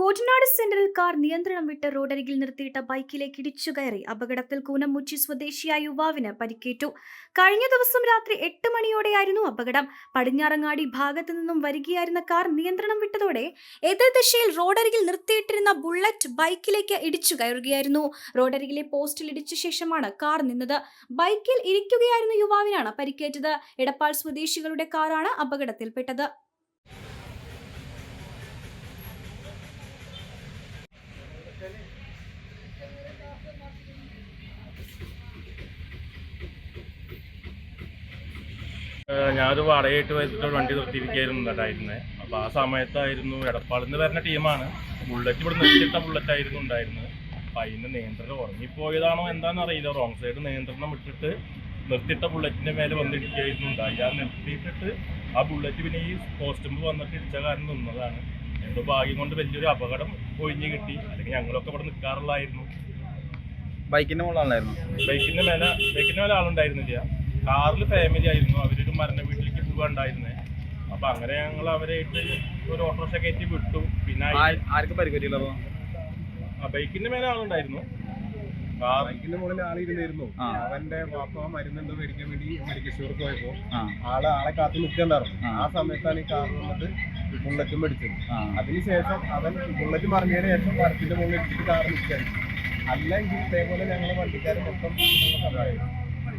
കോട്ടനാട് സെന്ററിൽ കാർ നിയന്ത്രണം വിട്ട് റോഡരികിൽ നിർത്തിയിട്ട ബൈക്കിലേക്ക് ഇടിച്ചു കയറി. അപകടത്തിൽ കൂനമുച്ചി സ്വദേശിയായ യുവാവിന് പരിക്കേറ്റു. കഴിഞ്ഞ ദിവസം രാത്രി എട്ട് മണിയോടെയായിരുന്നു അപകടം. പടിഞ്ഞാറങ്ങാടി ഭാഗത്തു നിന്നും വരികയായിരുന്ന കാർ നിയന്ത്രണം വിട്ടതോടെ എതിർദിശയിൽ റോഡരികിൽ നിർത്തിയിട്ടിരുന്ന ബുള്ളറ്റ് ബൈക്കിലേക്ക് ഇടിച്ചു കയറുകയായിരുന്നു. റോഡരികിലെ പോസ്റ്റിൽ ഇടിച്ച ശേഷമാണ് കാർ നിന്നത്. ബൈക്കിൽ ഇരിക്കുകയായിരുന്ന യുവാവിനാണ് പരിക്കേറ്റത്. എടപ്പാൾ സ്വദേശികളുടെ കാറാണ് അപകടത്തിൽപ്പെട്ടത്. ഞാനൊരു വാടകയായിട്ട് വെച്ചിട്ട് വണ്ടി നിർത്തിയിരിക്കുകയായിരുന്നു ഉണ്ടായിരുന്നത് അപ്പോൾ ആ സമയത്തായിരുന്നു എടപ്പാളിൽ നിന്ന് വരുന്ന ടീമാണ്. ബുള്ളറ്റ് ഇവിടെ നിർത്തിയിട്ട ബുള്ളറ്റ് ആയിരുന്നു ഉണ്ടായിരുന്നത്. അപ്പം അതിന്റെ നിയന്ത്രണം ഉറങ്ങിപ്പോയതാണോ എന്താണെന്ന് അറിയില്ല. റോങ് സൈഡ് നിയന്ത്രണം വിട്ടിട്ട് നിർത്തിയിട്ട ബുള്ളറ്റിന്റെ മേലെ വന്നിരിക്കുകയായിരുന്നു ഉണ്ടായി. ഞാൻ നിർത്തിയിട്ടിട്ട് ആ ബുള്ളറ്റ് പിന്നെ ഈ പോസ്റ്റുമ്പോൾ വന്നിട്ട് ഇടിച്ച കാരണം നിന്നതാണ്. എന്തോ ഭാഗ്യം കൊണ്ട് വലിയൊരു അപകടം ഒഴിഞ്ഞു കിട്ടി. അല്ലെങ്കിൽ ഞങ്ങളൊക്കെ ഇവിടെ നിൽക്കാറുള്ളായിരുന്നു. ബൈക്കിന്റെ മുകളിലാണല്ലായിരുന്നു? ബൈക്കിന്റെ മേലെ ബൈക്കിന്റെ മേലെ ആളുണ്ടായിരുന്നില്ല. കാറിൽ ഫാമിലി ആയിരുന്നു. അവരൊരു മരണ വീട്ടിലേക്ക് പോകാണ്ടായിരുന്നേ അപ്പൊ അങ്ങനെ ഞങ്ങൾ അവരായിട്ട് ഒരു ഓട്ടോറിക്ഷ കയറ്റി വിട്ടു. പിന്നെ ആർക്കും ആ ബൈക്കിന്റെ മേലെ ആളുണ്ടായിരുന്നു. ബൈക്കിന്റെ മുകളിൽ ആളിരുന്നായിരുന്നു. അവന്റെ വാപ്പ മരുന്നുണ്ടോ മേടിക്കാൻ വേണ്ടി മെഡിക്കൽ സ്റ്റോർക്ക് പോയപ്പോ ആൾ ആളെ കാത്തു നിൽക്കണ്ടായിരുന്നു. ആ. സമയത്താണ് ഈ കാർ വന്നിട്ട് ബുള്ളറ്റും മേടിച്ചത്. അതിനുശേഷം അവൻ ബുള്ളറ്റ് മറിഞ്ഞതിന് ശേഷം മരത്തിന്റെ മുകളിൽ ഇട്ടിട്ട് കാർ നിൽക്കുകയായിരുന്നു. അല്ലെങ്കിൽ ഇതേപോലെ ഞങ്ങളെ വണ്ടിക്കാരൻ മൊത്തം